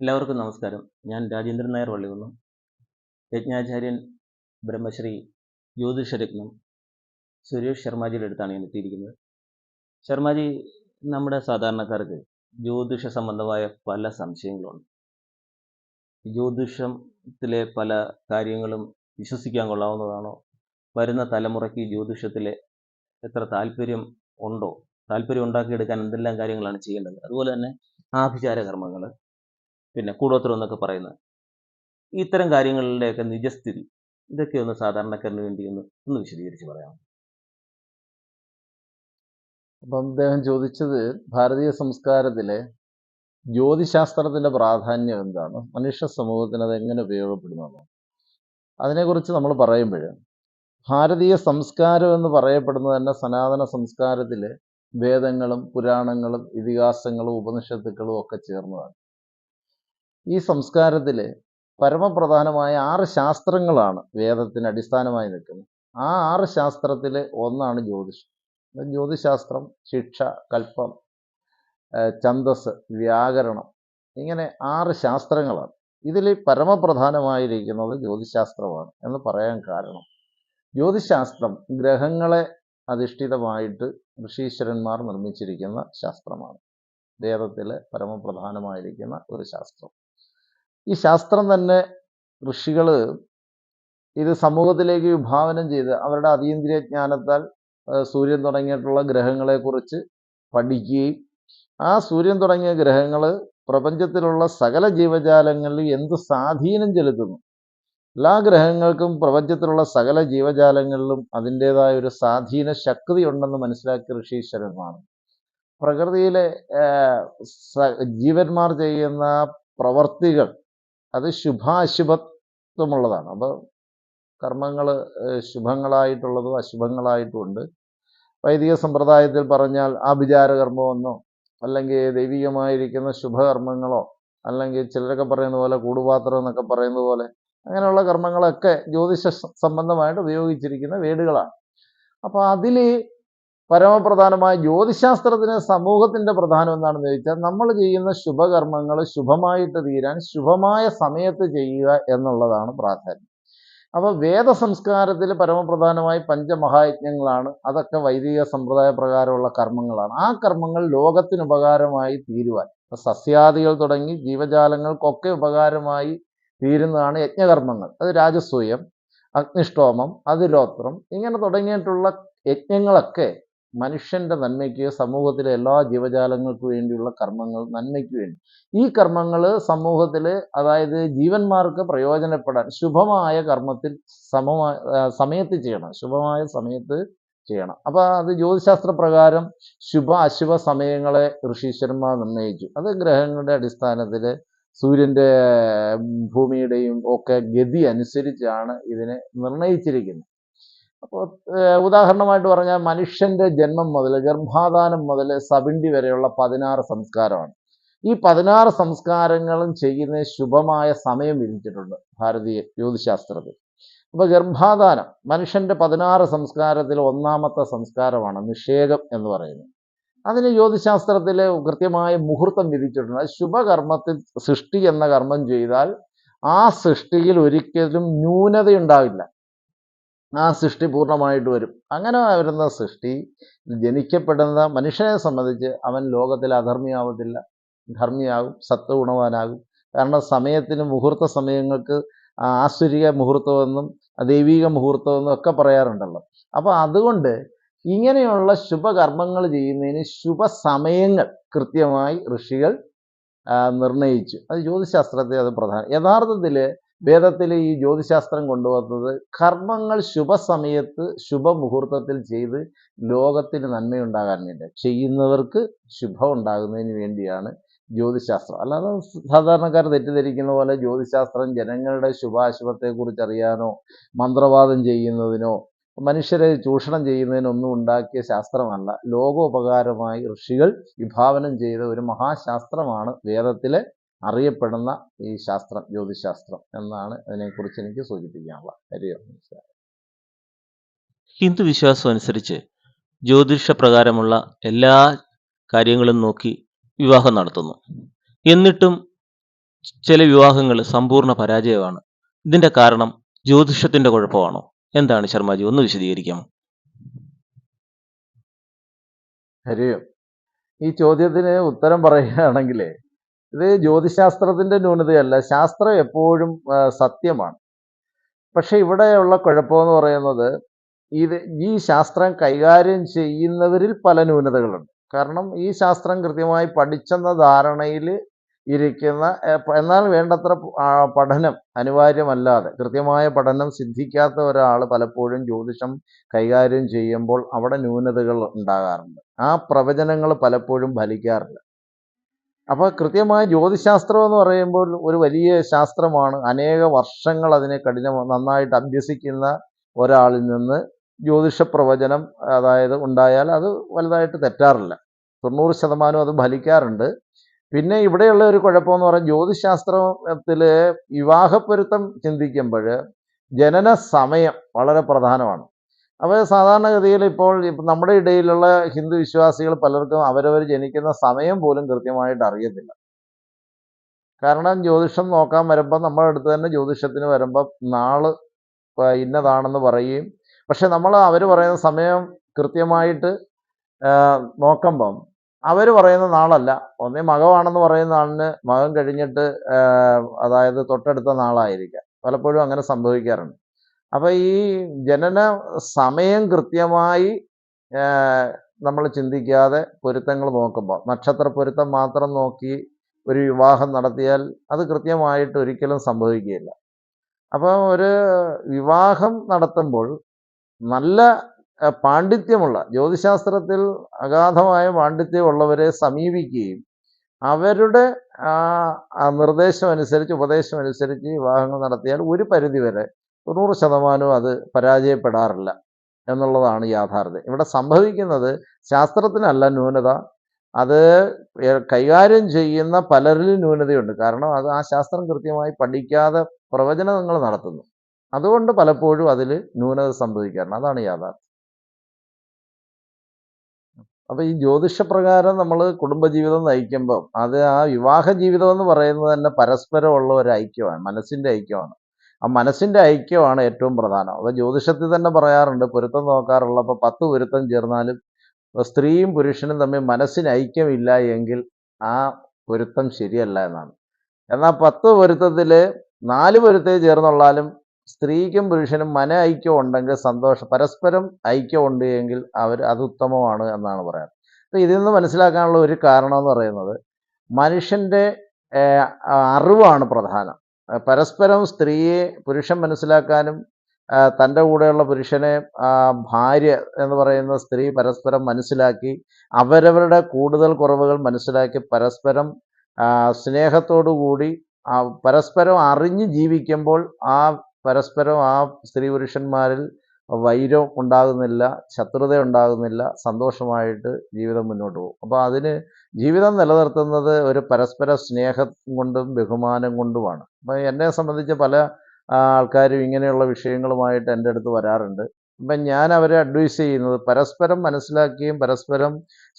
എല്ലാവർക്കും നമസ്കാരം. ഞാൻ രാജേന്ദ്രൻ നായർ വള്ളികുന്നം. യജ്ഞാചാര്യൻ ബ്രഹ്മശ്രീ ജ്യോതിഷരത്നം സുരേഷ് ശർമാജിയുടെ അടുത്താണ് ഞാൻ എത്തിയിരിക്കുന്നത്. ശർമാജി നമ്മുടെ സാധാരണക്കാർക്ക് ജ്യോതിഷ സംബന്ധമായ പല സംശയങ്ങളുണ്ട്. ജ്യോതിഷത്തിലെ പല കാര്യങ്ങളും വിശ്വസിക്കാൻ കൊള്ളാവുന്നതാണോ? വരുന്ന തലമുറയ്ക്ക് ജ്യോതിഷത്തിലെ എത്ര താല്പര്യം ഉണ്ടോ? താല്പര്യം ഉണ്ടാക്കിയെടുക്കാൻ എന്തെല്ലാം കാര്യങ്ങളാണ് ചെയ്യേണ്ടത്? അതുപോലെ തന്നെ ആഭിചാര കർമ്മങ്ങൾ പിന്നെ കൂടോത്രം എന്നൊക്കെ പറയുന്നത്. ഇത്തരം കാര്യങ്ങളുടെയൊക്കെ നിജസ്ഥിതി ഇതൊക്കെ ഒന്ന് സാധാരണക്കാരന് വേണ്ടി ഒന്ന് ഒന്ന് വിശദീകരിച്ച് പറയാം അപ്പം അദ്ദേഹം ചോദിച്ചത് ഭാരതീയ സംസ്കാരത്തിലെ ജ്യോതിശാസ്ത്രത്തിന്റെ പ്രാധാന്യം എന്താണ്? മനുഷ്യ സമൂഹത്തിന് അത് എങ്ങനെ ഉപയോഗപ്പെടുന്നു അതിനെക്കുറിച്ച് നമ്മൾ പറയുമ്പോൾ ഭാരതീയ സംസ്കാരം എന്ന് പറയപ്പെടുന്നത് തന്നെ സനാതന സംസ്കാരത്തിലെ വേദങ്ങളും പുരാണങ്ങളും ഇതിഹാസങ്ങളും ഉപനിഷത്തുക്കളും ഒക്കെ ചേർന്നതാണ്. ഈ സംസ്കാരത്തിൽ പരമപ്രധാനമായ ആറ് ശാസ്ത്രങ്ങളാണ് വേദത്തിന് അടിസ്ഥാനമായി നിൽക്കുന്നത്. ആ ആറ് ശാസ്ത്രത്തിൽ ഒന്നാണ് ജ്യോതിഷം. ജ്യോതിശാസ്ത്രം ശിക്ഷ കൽപ്പം ഛന്തസ് വ്യാകരണം ഇങ്ങനെ ആറ് ശാസ്ത്രങ്ങളാണ്. ഇതിൽ പരമപ്രധാനമായിരിക്കുന്നത് ജ്യോതിശാസ്ത്രമാണ് എന്ന് പറയാൻ കാരണം ജ്യോതിശാസ്ത്രം ഗ്രഹങ്ങളെ അധിഷ്ഠിതമായിട്ട് ഋഷീശ്വരന്മാർ നിർമ്മിച്ചിരിക്കുന്ന ശാസ്ത്രമാണ്. വേദത്തിലെ പരമപ്രധാനമായിരിക്കുന്ന ഒരു ശാസ്ത്രം. ഈ ശാസ്ത്രം തന്നെ ഋഷികൾ ഇത് സമൂഹത്തിലേക്ക് വിഭാവനം ചെയ്ത് അവരുടെ അതീന്ദ്രിയ ജ്ഞാനത്താൽ സൂര്യൻ തുടങ്ങിയിട്ടുള്ള ഗ്രഹങ്ങളെക്കുറിച്ച് പഠിക്കുകയും ആ സൂര്യൻ തുടങ്ങിയ ഗ്രഹങ്ങൾ പ്രപഞ്ചത്തിലുള്ള സകല ജീവജാലങ്ങളിൽ എന്ത് സ്വാധീനം ചെലുത്തുന്നു? എല്ലാ ഗ്രഹങ്ങൾക്കും പ്രപഞ്ചത്തിലുള്ള സകല ജീവജാലങ്ങളിലും അതിന്റെതായ ഒരു സ്വാധീന ശക്തി ഉണ്ടെന്ന് മനസ്സിലാക്കിയ ഋഷീശ്വരന്മാർ പ്രകൃതിയിലെ ജീവന്മാർ ചെയ്യുന്ന പ്രവർത്തികൾ അത് ശുഭാശുഭത്വമുള്ളതാണ്. അപ്പോൾ കർമ്മങ്ങൾ ശുഭങ്ങളായിട്ടുള്ളതും അശുഭങ്ങളായിട്ടും ഉണ്ട് വൈദിക സമ്പ്രദായത്തിൽ പറഞ്ഞാൽ ആഭിചാര കർമ്മമെന്നോ അല്ലെങ്കിൽ ദൈവികമായിരിക്കുന്ന ശുഭകർമ്മങ്ങളോ അല്ലെങ്കിൽ ചിലരൊക്കെ പറയുന്ന പോലെ കൂടുപാത്രം എന്നൊക്കെ പറയുന്ന പോലെ അങ്ങനെയുള്ള കർമ്മങ്ങളൊക്കെ ജ്യോതിഷ സംബന്ധമായിട്ട് ഉപയോഗിച്ചിരിക്കുന്ന വേടുകളാണ്. അപ്പോൾ അതിൽ പരമപ്രധാനമായ ജ്യോതിശാസ്ത്രത്തിന് സമൂഹത്തിന്റെ പ്രധാനം എന്താണെന്ന് ചോദിച്ചാൽ നമ്മൾ ചെയ്യുന്ന ശുഭകർമ്മങ്ങൾ ശുഭമായിട്ട് തീരാൻ ശുഭമായ സമയത്ത് ചെയ്യുക എന്നുള്ളതാണ് പ്രാധാന്യം. അപ്പോൾ വേദ സംസ്കാരത്തിൽ പരമപ്രധാനമായി പഞ്ചമഹായജ്ഞങ്ങളാണ്. അതൊക്കെ വൈദിക സമ്പ്രദായ പ്രകാരമുള്ള കർമ്മങ്ങളാണ്. ആ കർമ്മങ്ങൾ ലോകത്തിന് ഉപകാരമായി തീരുവാൻ. സസ്യാദികൾ തുടങ്ങി ജീവജാലങ്ങൾക്കൊക്കെ ഉപകാരമായി തീരുന്നതാണ് യജ്ഞകർമ്മങ്ങൾ. അത് രാജസൂയം അഗ്നിഷ്ടോമം അതിരോത്രം ഇങ്ങനെ തുടങ്ങിയിട്ടുള്ള യജ്ഞങ്ങളൊക്കെ മനുഷ്യന്റെ നന്മയ്ക്ക് സമൂഹത്തിലെ എല്ലാ ജീവജാലങ്ങൾക്ക് വേണ്ടിയുള്ള കർമ്മങ്ങൾ നന്മയ്ക്ക് വേണ്ടി. ഈ കർമ്മങ്ങൾ സമൂഹത്തിൽ അതായത് ജീവന്മാർക്ക് പ്രയോജനപ്പെടാൻ ശുഭമായ കർമ്മത്തിൽ സമമായ സമയത്ത് ചെയ്യണം. ശുഭമായ സമയത്ത് ചെയ്യണം. അപ്പോൾ അത് ജ്യോതിശാസ്ത്ര പ്രകാരം ശുഭ അശുഭ സമയങ്ങളെ ഋഷീശ്വരന്മാർ നിർണയിച്ചു അത് ഗ്രഹങ്ങളുടെ അടിസ്ഥാനത്തിൽ സൂര്യന്റെ ഭൂമിയുടെയും ഒക്കെ ഗതി അനുസരിച്ചാണ് ഇതിനെ നിർണയിച്ചിരിക്കുന്നത്. അപ്പോൾ ഉദാഹരണമായിട്ട് പറഞ്ഞാൽ മനുഷ്യന്റെ ജന്മം മുതൽ ഗർഭാധാനം മുതൽ സബിണ്ടി വരെയുള്ള പതിനാറ് സംസ്കാരമാണ്. ഈ പതിനാറ് സംസ്കാരങ്ങളും ചെയ്യുന്ന ശുഭമായ സമയം വിധിച്ചിട്ടുണ്ട് ഭാരതീയ ജ്യോതിശാസ്ത്രത്തിൽ. അപ്പോൾ ഗർഭാധാനം മനുഷ്യന്റെ പതിനാറ് സംസ്കാരത്തിൽ ഒന്നാമത്തെ സംസ്കാരമാണ് നിഷേകം എന്ന് പറയുന്നത്. അതിന് ജ്യോതിശാസ്ത്രത്തിൽ കൃത്യമായ മുഹൂർത്തം വിധിച്ചിട്ടുണ്ട്. ശുഭകർമ്മത്തിൽ സൃഷ്ടി എന്ന കർമ്മം ചെയ്താൽ ആ സൃഷ്ടിയിൽ ഒരിക്കലും ന്യൂനതയുണ്ടാവില്ല. ആ സൃഷ്ടി പൂർണമായിട്ട് വരും. അങ്ങനെ വരുന്ന സൃഷ്ടി ജനിക്കപ്പെടുന്ന മനുഷ്യനെ സംബന്ധിച്ച് അവൻ ലോകത്തിൽ അധർമ്മിയാവത്തില്ല. ധർമ്മിയാകും സത്വഗുണവാനാകും കാരണം സമയത്തിന് മുഹൂർത്ത സമയങ്ങൾക്ക് ആസുരിക മുഹൂർത്തമെന്നും ദൈവിക മുഹൂർത്തമെന്നും ഒക്കെ പറയാറുണ്ടല്ലോ. അപ്പോൾ അതുകൊണ്ട് ഇങ്ങനെയുള്ള ശുഭകർമ്മങ്ങൾ ചെയ്യുന്നതിന് ശുഭസമയങ്ങൾ കൃത്യമായി ഋഷികൾ നിർണയിച്ചു. അത് ജ്യോതിശാസ്ത്രത്തെ അത് പ്രധാനം. യഥാർത്ഥത്തിൽ വേദത്തിൽ ഈ ജ്യോതിശാസ്ത്രം കൊണ്ടുവന്നത് കർമ്മങ്ങൾ ശുഭസമയത്ത് ശുഭമുഹൂർത്തത്തിൽ ചെയ്ത് ലോകത്തിന് നന്മയുണ്ടാകാൻ വേണ്ടി ചെയ്യുന്നവർക്ക് ശുഭം ഉണ്ടാകുന്നതിന് വേണ്ടിയാണ് ജ്യോതിശാസ്ത്രം. അല്ലാതെ സാധാരണക്കാർ തെറ്റിദ്ധരിക്കുന്ന പോലെ ജ്യോതിശാസ്ത്രം ജനങ്ങളുടെ ശുഭാശുഭത്തെക്കുറിച്ച് അറിയാനോ മന്ത്രവാദം ചെയ്യുന്നതിനോ മനുഷ്യരെ ചൂഷണം ചെയ്യുന്നതിനൊന്നും ഉണ്ടാക്കിയ ശാസ്ത്രമല്ല. ലോകോപകാരമായി ഋഷികൾ വിഭാവനം ചെയ്ത ഒരു മഹാശാസ്ത്രമാണ് വേദത്തിലെ അറിയപ്പെടുന്ന ഈ ശാസ്ത്രം ജ്യോതിശാസ്ത്രം എന്നാണ് അതിനെക്കുറിച്ച് എനിക്ക് സൂചിപ്പിക്കാനുള്ള കാര്യം ഹിന്ദു വിശ്വാസം അനുസരിച്ച് ജ്യോതിഷ പ്രകാരമുള്ള എല്ലാ കാര്യങ്ങളും നോക്കി വിവാഹം നടത്തുന്നു. എന്നിട്ടും ചില വിവാഹങ്ങൾ സമ്പൂർണ പരാജയമാണ്. ഇതിന്റെ കാരണം ജ്യോതിഷത്തിന്റെ കുഴപ്പമാണോ? എന്താണ് ശർമ്മജി? ഒന്ന് വിശദീകരിക്കാമോ ഹരിയും ഈ ചോദ്യത്തിന് ഉത്തരം പറയുകയാണെങ്കിൽ ഇത് ജ്യോതിശാസ്ത്രത്തിന്റെ ന്യൂനതയല്ല. ശാസ്ത്രം എപ്പോഴും സത്യമാണ്. പക്ഷെ ഇവിടെയുള്ള കുഴപ്പമെന്ന് പറയുന്നത് ഇത് ഈ ശാസ്ത്രം കൈകാര്യം ചെയ്യുന്നവരിൽ പല ന്യൂനതകളുണ്ട്. കാരണം ഈ ശാസ്ത്രം കൃത്യമായി പഠിച്ചെന്ന ധാരണയിൽ ഇരിക്കുന്ന എന്നാൽ വേണ്ടത്ര പഠനം അനിവാര്യമല്ലാതെ കൃത്യമായ പഠനം സിദ്ധിക്കാത്ത ഒരാൾ പലപ്പോഴും ജ്യോതിഷം കൈകാര്യം ചെയ്യുമ്പോൾ അവിടെ ന്യൂനതകൾ ഉണ്ടാകാറുണ്ട്. ആ പ്രവചനങ്ങൾ പലപ്പോഴും ഫലിക്കാറില്ല. അപ്പോൾ കൃത്യമായ ജ്യോതിശാസ്ത്രം എന്ന് പറയുമ്പോൾ ഒരു വലിയ ശാസ്ത്രമാണ്. അനേക വർഷങ്ങൾ അതിനെ കഠിന നന്നായിട്ട് അഭ്യസിക്കുന്ന ഒരാളിൽ നിന്ന് ജ്യോതിഷ പ്രവചനം അതായത് ഉണ്ടായാൽ അത് വലുതായിട്ട് തെറ്റാറില്ല. തൊണ്ണൂറ് ശതമാനം അത് ഫലിക്കാറുണ്ട്. പിന്നെ ഇവിടെയുള്ള ഒരു കുഴപ്പമെന്ന് പറഞ്ഞാൽ ജ്യോതിശാസ്ത്രത്തിൽ വിവാഹപ്പൊരുത്തം ചിന്തിക്കുമ്പോൾ ജനന സമയം വളരെ പ്രധാനമാണ്. അപ്പോൾ സാധാരണഗതിയിൽ ഇപ്പോൾ ഇപ്പം നമ്മുടെ ഇടയിലുള്ള ഹിന്ദു വിശ്വാസികൾ പലർക്കും അവരവർ ജനിക്കുന്ന സമയം പോലും കൃത്യമായിട്ട് അറിയത്തില്ല. കാരണം ജ്യോതിഷം നോക്കാൻ വരുമ്പോൾ നമ്മുടെ അടുത്ത് തന്നെ ജ്യോതിഷത്തിന് വരുമ്പോൾ നാൾ ഇന്നതാണെന്ന് പറയുകയും പക്ഷെ നമ്മൾ അവർ പറയുന്ന സമയം കൃത്യമായിട്ട് നോക്കുമ്പം അവർ പറയുന്ന നാളല്ല. ഒന്നേ മകമാണെന്ന് പറയുന്ന ആളിന് മകം കഴിഞ്ഞിട്ട് അതായത് തൊട്ടടുത്ത നാളായിരിക്കാം. പലപ്പോഴും അങ്ങനെ സംഭവിക്കാറുണ്ട്. അപ്പോൾ ഈ ജനന സമയം കൃത്യമായി നമ്മൾ ചിന്തിക്കാതെ പൊരുത്തങ്ങൾ നോക്കുമ്പോൾ നക്ഷത്ര പൊരുത്തം മാത്രം നോക്കി ഒരു വിവാഹം നടത്തിയാൽ അത് കൃത്യമായിട്ട് ഒരിക്കലും സംഭവിക്കുകയില്ല. അപ്പോൾ ഒരു വിവാഹം നടത്തുമ്പോൾ നല്ല പാണ്ഡിത്യമുള്ള ജ്യോതിശാസ്ത്രത്തിൽ അഗാധമായ പാണ്ഡിത്യമുള്ളവരെ സമീപിക്കുകയും അവരുടെ നിർദ്ദേശം അനുസരിച്ച് ഉപദേശം അനുസരിച്ച് വിവാഹങ്ങൾ നടത്തിയാൽ ഒരു പരിധിവരെ തൊണ്ണൂറ് ശതമാനവും അത് പരാജയപ്പെടാറില്ല എന്നുള്ളതാണ് യാഥാർത്ഥ്യം. ഇവിടെ സംഭവിക്കുന്നത് ശാസ്ത്രത്തിനല്ല ന്യൂനത. അത് കൈകാര്യം ചെയ്യുന്ന പലരിലും ന്യൂനതയുണ്ട്. കാരണം അത് ആ ശാസ്ത്രം കൃത്യമായി പഠിക്കാതെ പ്രവചനങ്ങൾ നടത്തുന്നു. അതുകൊണ്ട് പലപ്പോഴും അതിൽ ന്യൂനത സംഭവിക്കാറുണ്ട് അതാണ് യാഥാർത്ഥ്യം. അപ്പൊ ഈ ജ്യോതിഷപ്രകാരം നമ്മൾ കുടുംബജീവിതം നയിക്കുമ്പം അത് ആ വിവാഹ ജീവിതം എന്ന് പറയുന്നത് തന്നെ പരസ്പരമുള്ള ഒരു ഐക്യമാണ്. മനസ്സിന്റെ ഐക്യമാണ്. ആ മനസ്സിന്റെ ഐക്യമാണ് ഏറ്റവും പ്രധാനം. അപ്പോൾ ജ്യോതിഷത്തിൽ തന്നെ പറയാറുണ്ട് പൊരുത്തം നോക്കാറുള്ള അപ്പോൾ പത്ത് പൊരുത്തം ചേർന്നാലും സ്ത്രീയും പുരുഷനും തമ്മിൽ മനസ്സിന് ഐക്യമില്ല എങ്കിൽ ആ പൊരുത്തം ശരിയല്ല എന്നാണ്. എന്നാൽ പത്ത് പൊരുത്തത്തിൽ നാല് പൊരുത്തേ ചേർന്നുള്ളാലും സ്ത്രീക്കും പുരുഷനും മന ഐക്യം ഉണ്ടെങ്കിൽ സന്തോഷം പരസ്പരം ഐക്യം ഉണ്ട് എങ്കിൽ അവർ അത് ഉത്തമമാണ് എന്നാണ് പറയുന്നത് അപ്പോൾ ഇതിൽ നിന്ന് മനസ്സിലാക്കാനുള്ള ഒരു കാരണം എന്ന് പറയുന്നത് മനുഷ്യന്റെ അറിവാണ് പ്രധാനം. പരസ്പരം സ്ത്രീയെ പുരുഷൻ മനസ്സിലാക്കാനും തന്റെ കൂടെയുള്ള പുരുഷനെ ഭാര്യ എന്ന് പറയുന്ന സ്ത്രീ പരസ്പരം മനസ്സിലാക്കി അവരവരുടെ കൂടുതൽ കുറവുകൾ മനസ്സിലാക്കി പരസ്പരം സ്നേഹത്തോടുകൂടി സ്നേഹത്തോടു കൂടി പരസ്പരം അറിഞ്ഞ് ജീവിക്കുമ്പോൾ ആ പരസ്പരം ആ സ്ത്രീ പുരുഷന്മാരിൽ വൈരം ഉണ്ടാകുന്നില്ല ശത്രുത ഉണ്ടാകുന്നില്ല സന്തോഷമായിട്ട് ജീവിതം മുന്നോട്ട് പോകും. അപ്പോൾ അതിന് ജീവിതം നിലനിർത്തുന്നത് ഒരു പരസ്പര സ്നേഹം കൊണ്ടും ബഹുമാനം കൊണ്ടുമാണ്. അപ്പം എന്നെ സംബന്ധിച്ച് പല ആൾക്കാരും ഇങ്ങനെയുള്ള വിഷയങ്ങളുമായിട്ട് എന്റെ അടുത്ത് വരാറുണ്ട്. അപ്പം ഞാൻ അവരെ അഡ്വൈസ് ചെയ്യുന്നത് പരസ്പരം മനസ്സിലാക്കുകയും പരസ്പരം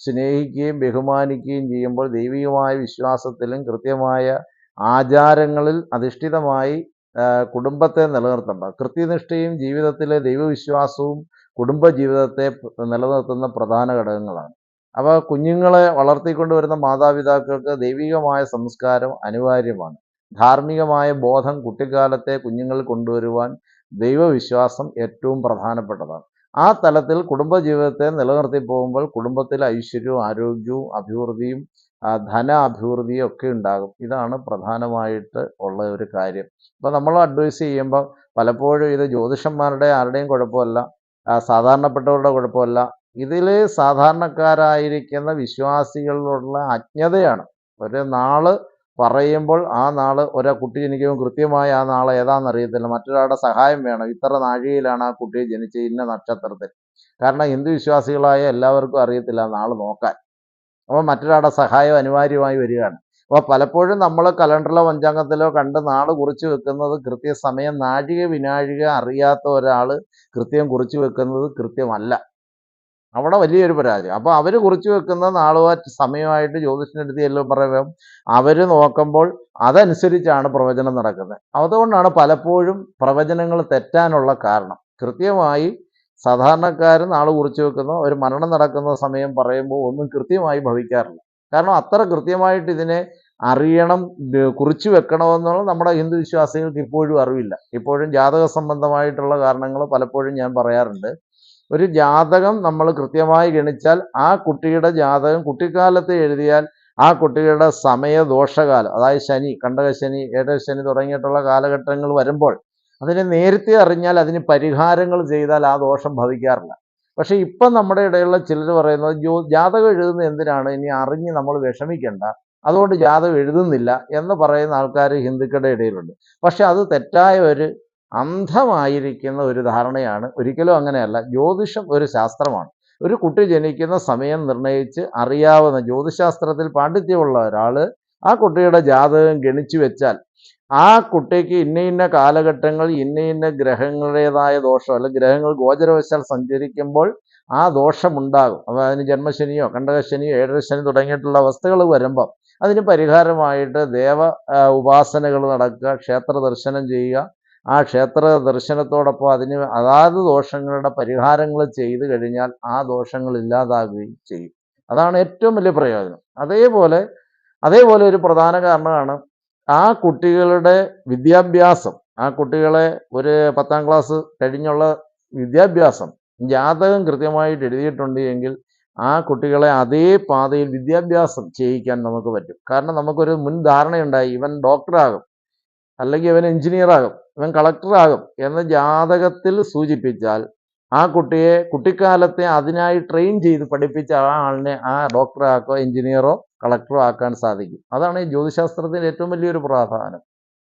സ്നേഹിക്കുകയും ബഹുമാനിക്കുകയും ചെയ്യുമ്പോൾ ദൈവികമായ വിശ്വാസത്തിലും കൃത്യമായ ആചാരങ്ങളിൽ അധിഷ്ഠിതമായി കുടുംബത്തെ നിലനിർത്തുമ്പോൾ കൃത്യനിഷ്ഠയും ജീവിതത്തിലെ ദൈവവിശ്വാസവും കുടുംബ ജീവിതത്തെ നിലനിർത്തുന്ന പ്രധാന ഘടകങ്ങളാണ്. അപ്പോൾ കുഞ്ഞുങ്ങളെ വളർത്തിക്കൊണ്ട് വരുന്ന മാതാപിതാക്കൾക്ക് ദൈവികമായ സംസ്കാരം അനിവാര്യമാണ്. ധാർമ്മികമായ ബോധം കുട്ടിക്കാലത്തെ കുഞ്ഞുങ്ങൾ കൊണ്ടുവരുവാൻ ദൈവവിശ്വാസം ഏറ്റവും പ്രധാനപ്പെട്ടതാണ്. ആ തലത്തിൽ കുടുംബജീവിതത്തെ നിലനിർത്തി പോകുമ്പോൾ കുടുംബത്തിൽ ഐശ്വര്യവും ആരോഗ്യവും അഭിവൃദ്ധിയും ധന അഭിവൃദ്ധിയും ഒക്കെ ഉണ്ടാകും. ഇതാണ് പ്രധാനമായിട്ട് ഉള്ള ഒരു കാര്യം. അപ്പോൾ നമ്മൾ അഡ്വൈസ് ചെയ്യുമ്പോൾ പലപ്പോഴും ഇത് ജ്യോതിഷന്മാരുടെ ആരുടെയും കുഴപ്പമല്ല. സാധാരണപ്പെട്ടവരുടെ കുഴപ്പമല്ല. ഇതിൽ സാധാരണക്കാരായിരിക്കുന്ന വിശ്വാസികളിലുള്ള അജ്ഞതയാണ്. ഒരു നാൾ പറയുമ്പോൾ ആ നാൾ ഒരാ കുട്ടി ജനിക്കുമ്പോൾ കൃത്യമായി ആ നാളെ ഏതാണെന്ന് അറിയത്തില്ല മറ്റൊരാളുടെ സഹായം വേണം. ഇത്ര നാഴികയിലാണ് ആ കുട്ടി ജനിച്ച ഇന്ന നക്ഷത്രത്തിൽ. കാരണം ഹിന്ദു വിശ്വാസികളായ എല്ലാവർക്കും അറിയത്തില്ല നാൾ നോക്കാൻ. അപ്പോൾ മറ്റൊരാളുടെ സഹായം അനിവാര്യമായി വരികയാണ്. അപ്പോൾ പലപ്പോഴും നമ്മൾ കലണ്ടറിലോ പഞ്ചാംഗത്തിലോ കണ്ട് നാൾ കുറിച്ച് വെക്കുന്നത് കൃത്യസമയം നാഴിക വിനാഴിക അറിയാത്ത ഒരാൾ കൃത്യം കുറിച്ച് വെക്കുന്നത് കൃത്യമല്ല. അവിടെ വലിയൊരു പരാജയം അപ്പോൾ അവർ കുറിച്ച് വെക്കുന്ന നാളുമായിട്ട് സമയമായിട്ട് ജ്യോതിഷന്റെ എല്ലാം പറയാം അവർ നോക്കുമ്പോൾ അതനുസരിച്ചാണ് പ്രവചനം നടക്കുന്നത്. അതുകൊണ്ടാണ് പലപ്പോഴും പ്രവചനങ്ങൾ തെറ്റാനുള്ള കാരണം. കൃത്യമായി സാധാരണക്കാർ നാൾ കുറിച്ച് വെക്കുന്ന ഒരു മരണം നടക്കുന്ന സമയം പറയുമ്പോൾ ഒന്നും കൃത്യമായി ഭവിക്കാറില്ല. കാരണം അത്ര കൃത്യമായിട്ട് ഇതിനെ അറിയണം കുറിച്ച് വെക്കണമെന്നുള്ള നമ്മുടെ ഹിന്ദു വിശ്വാസികൾക്ക് ഇപ്പോഴും അറിവില്ല. ഇപ്പോഴും ജാതക സംബന്ധമായിട്ടുള്ള കാരണങ്ങൾ പലപ്പോഴും ഞാൻ പറയാറുണ്ട്. ഒരു ജാതകം നമ്മൾ കൃത്യമായി ഗണിച്ചാൽ ആ കുട്ടിയുടെ ജാതകം കുട്ടിക്കാലത്ത് എഴുതിയാൽ ആ കുട്ടിയുടെ സമയ ദോഷകാലം അതായത് ശനി കണ്ടകശനി ഏടശനി തുടങ്ങിയിട്ടുള്ള കാലഘട്ടങ്ങൾ വരുമ്പോൾ അതിനെ നേരത്തെ അറിഞ്ഞാൽ അതിന് പരിഹാരങ്ങൾ ചെയ്താൽ ആ ദോഷം ഭവിക്കാറില്ല. പക്ഷേ ഇപ്പം നമ്മുടെ ഇടയിലുള്ള ചിലർ പറയുന്നത് ജോ ജാതകം എഴുതുന്നത് എന്തിനാണ്? ഇനി അറിഞ്ഞ് നമ്മൾ വിഷമിക്കേണ്ട അതുകൊണ്ട് ജാതകം എഴുതുന്നില്ല എന്ന് പറയുന്ന ആൾക്കാർ ഹിന്ദുക്കളുടെ ഇടയിലുണ്ട്. പക്ഷെ അത് തെറ്റായ ഒരു അന്ധമായിരിക്കുന്ന ഒരു ധാരണയാണ് ഒരിക്കലും അങ്ങനെയല്ല. ജ്യോതിഷം ഒരു ശാസ്ത്രമാണ്. ഒരു കുട്ടി ജനിക്കുന്ന സമയം നിർണയിച്ച് അറിയാവുന്ന ജ്യോതിശാസ്ത്രത്തിൽ പാണ്ഡിത്യമുള്ള ഒരാൾ ആ കുട്ടിയുടെ ജാതകം ഗണിച്ചു വെച്ചാൽ ആ കുട്ടിക്ക് ഇന്ന ഇന്ന കാലഘട്ടങ്ങൾ ഇന്ന ഇന്ന ഗ്രഹങ്ങളുടേതായ ദോഷം അല്ലെങ്കിൽ ഗ്രഹങ്ങൾ ഗോചരവശാൽ സഞ്ചരിക്കുമ്പോൾ ആ ദോഷമുണ്ടാകും. അപ്പോൾ അതിന് ജന്മശനിയോ കണ്ടകശനിയോ ഏഴരശനി തുടങ്ങിയിട്ടുള്ള അവസ്ഥകൾ വരുമ്പം അതിന് പരിഹാരമായിട്ട് ദേവ ഉപാസനകൾ നടക്കുക ക്ഷേത്ര ദർശനം ചെയ്യുക ആ ക്ഷേത്ര ദർശനത്തോടൊപ്പം അതിന് അതാത് ദോഷങ്ങളുടെ പരിഹാരങ്ങൾ ചെയ്തു കഴിഞ്ഞാൽ ആ ദോഷങ്ങൾ ഇല്ലാതാകുകയും ചെയ്യും. അതാണ് ഏറ്റവും വലിയ പ്രയോജനം. അതേപോലെ അതേപോലെ ഒരു പ്രധാന കാരണമാണ് ആ കുട്ടികളുടെ വിദ്യാഭ്യാസം. ആ കുട്ടികളെ ഒരു പത്താം ക്ലാസ് കഴിഞ്ഞുള്ള വിദ്യാഭ്യാസം ജാതകം കൃത്യമായിട്ട് എഴുതിയിട്ടുണ്ട് എങ്കിൽ ആ കുട്ടികളെ അതേ പാതയിൽ വിദ്യാഭ്യാസം ചെയ്യിക്കാൻ നമുക്ക് പറ്റും. കാരണം നമുക്കൊരു മുൻ ധാരണയുണ്ടായി ഇവൻ ഡോക്ടറാകും. അല്ലെങ്കിൽ ഇവൻ എഞ്ചിനീയറാകും ഇവൻ കളക്ടർ ആകും എന്ന് ജാതകത്തിൽ സൂചിപ്പിച്ചാൽ ആ കുട്ടിയെ കുട്ടിക്കാലത്തെ അതിനായി ട്രെയിൻ ചെയ്ത് പഠിപ്പിച്ച ആ ആളിനെ ആ ഡോക്ടറാക്കോ എഞ്ചിനീയറോ കളക്ടറോ ആക്കാൻ സാധിക്കും. അതാണ് ഈ ജ്യോതിശാസ്ത്രത്തിന്റെ ഏറ്റവും വലിയൊരു പ്രാധാന്യം.